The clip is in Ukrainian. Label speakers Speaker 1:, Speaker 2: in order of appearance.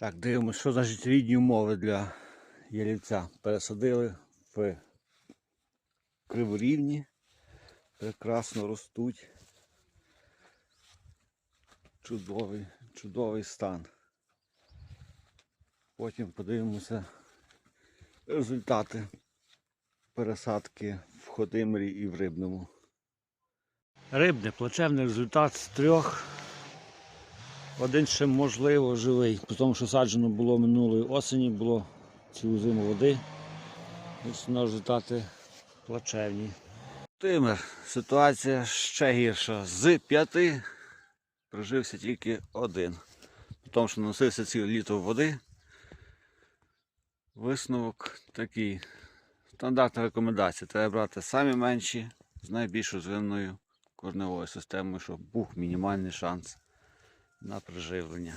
Speaker 1: Так, дивимося, що значить рідні умови для ялівця. Пересадили в криворівні. Прекрасно ростуть. Чудовий, чудовий стан. Потім подивимося результати пересадки в Ходимирі і в Рибному. Рибне, плачевний результат з трьох. Один ще можливо живий, тому, що саджено було минулої осені, було цілу зиму води. Ось на результати плачевні. Тимир, ситуація ще гірша. З п'яти прожився тільки один. Тому, що носився ціле літо води. Висновок такий. Стандартна рекомендація. Треба брати самі менші з найбільш розвиненою корневою системою, щоб був мінімальний шанс на приживлення.